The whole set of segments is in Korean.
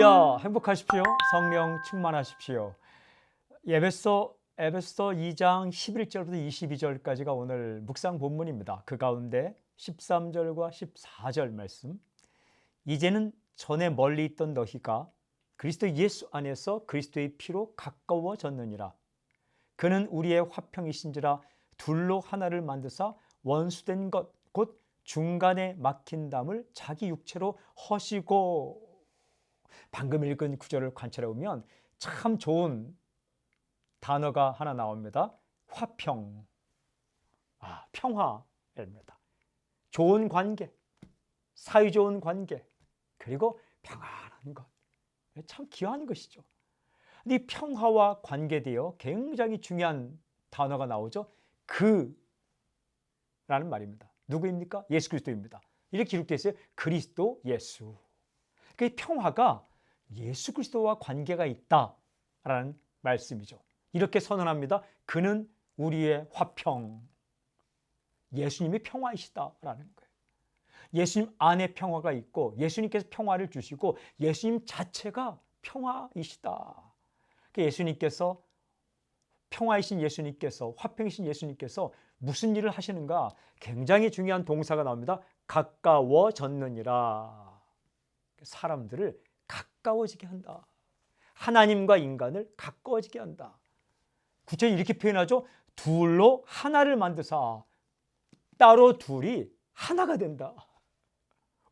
할렐루야 행복하십시오. 성령 충만하십시오. 예배서 에베소 2장 11절부터 22절까지가 오늘 묵상 본문입니다. 그 가운데 13절과 14절 말씀. 이제는 전에 멀리 있던 너희가 그리스도 예수 안에서 그리스도의 피로 가까워졌느니라. 그는 우리의 화평이신지라 둘로 하나를 만드사 원수된 것 곧 중간에 막힌 담을 자기 육체로 허시고 방금 읽은 구절을 관찰해 보면 참 좋은 단어가 하나 나옵니다. 화평. 아, 평화입니다. 좋은 관계, 사이 좋은 관계, 그리고 평안한 것. 참 귀한 것이죠. 이 평화와 관계되어 굉장히 중요한 단어가 나오죠. 그 라는 말입니다. 누구입니까? 예수 그리스도입니다. 이렇게 기록되어 있어요. 그리스도 예수. 그 평화가 예수 그리스도와 관계가 있다라는 말씀이죠. 이렇게 선언합니다. 그는 우리의 화평. 예수님이 평화이시다라는 거예요. 예수님 안에 평화가 있고 예수님께서 평화를 주시고 예수님 자체가 평화이시다. 그러니까 예수님께서 평화이신 예수님께서 화평이신 예수님께서 무슨 일을 하시는가? 굉장히 중요한 동사가 나옵니다. 가까워졌느니라. 사람들을 가까워지게 한다. 하나님과 인간을 가까워지게 한다. 구체적으로 이렇게 표현하죠. 둘로 하나를 만드사 따로 둘이 하나가 된다.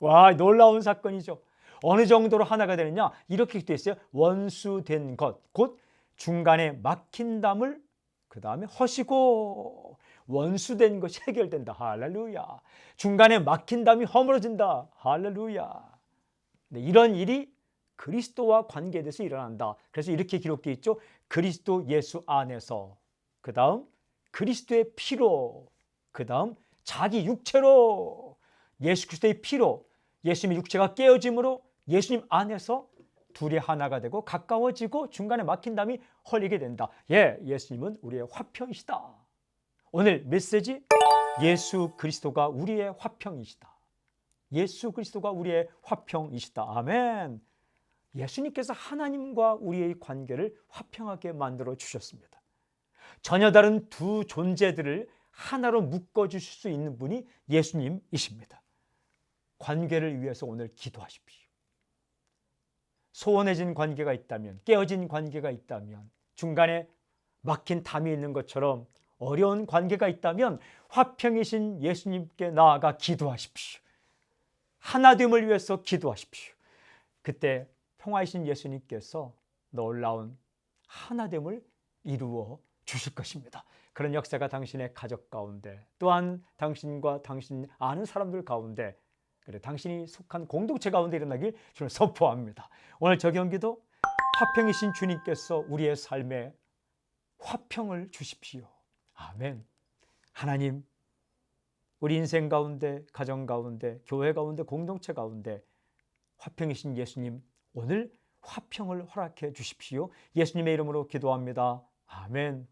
와 놀라운 사건이죠. 어느 정도로 하나가 되느냐? 이렇게 되어 있어요. 원수된 것, 곧 중간에 막힌 담을 그 다음에 허시고 원수된 것이 해결된다. 할렐루야. 중간에 막힌 담이 허물어진다. 할렐루야. 네, 이런 일이 그리스도와 관계돼서 일어난다. 그래서 이렇게 기록되어 있죠. 그리스도 예수 안에서 그 다음 그리스도의 피로 그 다음 자기 육체로 예수 그리스도의 피로 예수님의 육체가 깨어짐으로 예수님 안에서 둘이 하나가 되고 가까워지고 중간에 막힌 담이 헐리게 된다. 예, 예수님은 우리의 화평이시다. 오늘 메시지 예수 그리스도가 우리의 화평이시다. 예수 그리스도가 우리의 화평이시다. 아멘. 예수님께서 하나님과 우리의 관계를 화평하게 만들어 주셨습니다. 전혀 다른 두 존재들을 하나로 묶어 주실 수 있는 분이 예수님이십니다. 관계를 위해서 오늘 기도하십시오. 소원해진 관계가 있다면, 깨어진 관계가 있다면, 중간에 막힌 담이 있는 것처럼 어려운 관계가 있다면 화평이신 예수님께 나아가 기도하십시오. 하나됨을 위해서 기도하십시오. 그때 평화이신 예수님께서 놀라운 하나됨을 이루어 주실 것입니다. 그런 역사가 당신의 가족 가운데 또한 당신과 당신 아는 사람들 가운데 그래 당신이 속한 공동체 가운데 일어나길 주를 선포합니다. 오늘 저 경기도 화평이신 주님께서 우리의 삶에 화평을 주십시오. 아멘. 하나님 우리 인생 가운데 가정 가운데 교회 가운데 공동체 가운데 화평이신 예수님 오늘 화평을 허락해 주십시오. 예수님의 이름으로 기도합니다. 아멘.